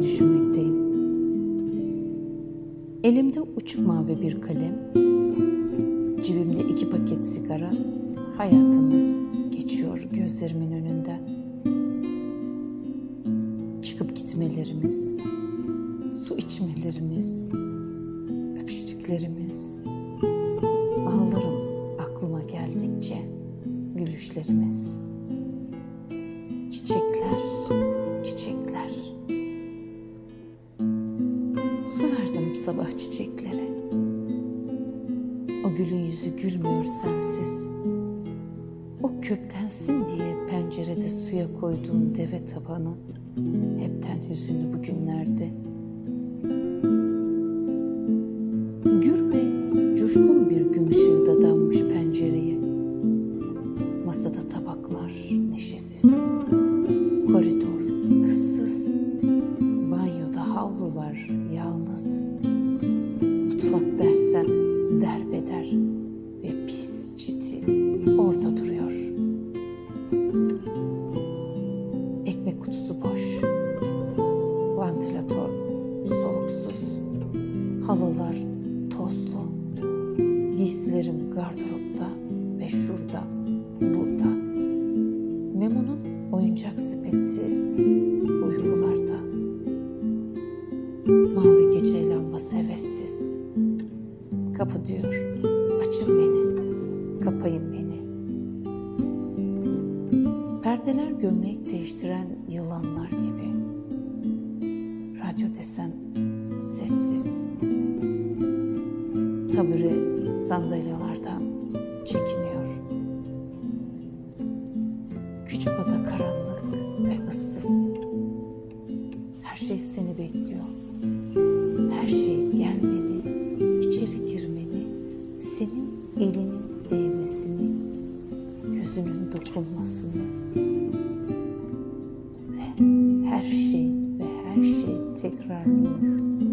olduğunu düşünmekteyim. Elimde uçuk mavi bir kalem, cebimde iki paket sigara, hayatımız geçiyor gözlerimin önünden. Çıkıp gitmelerimiz, su içmelerimiz, öpüştüklerimiz, ağlarım aklıma geldikçe gülüşlerimiz. Sabah çiçeklere. O gülün yüzü gülmüyor sensiz. O köktensin diye pencerede suya koyduğun deve tabanı hepten hüzünlü bugünlerde. Gür ve coşkun bir gün ışığı da dammış pencereye. Masada tabaklar neşesiz. Koridor ıssız. Banyoda havlular yalnız. Mutfak dersem derbeder ve pis çiti orada duruyor. Ekmek kutusu boş. Vantilatör soluksuz. Halılar tozlu. Giysilerim gardıropta ve şurada, burada. Memo'nun oyuncak sepeti Kapı diyor, açın beni, kapayın beni. Perdeler gömlek değiştiren yılanlar gibi. Radyo desem sessiz. Tabure sandalyelerden çekiniyor. Küçük oda karanlık ve ıssız. Her şey seni bekliyor. Gözünün dokunmasını ve her şey ve her şey tekrarlıyor.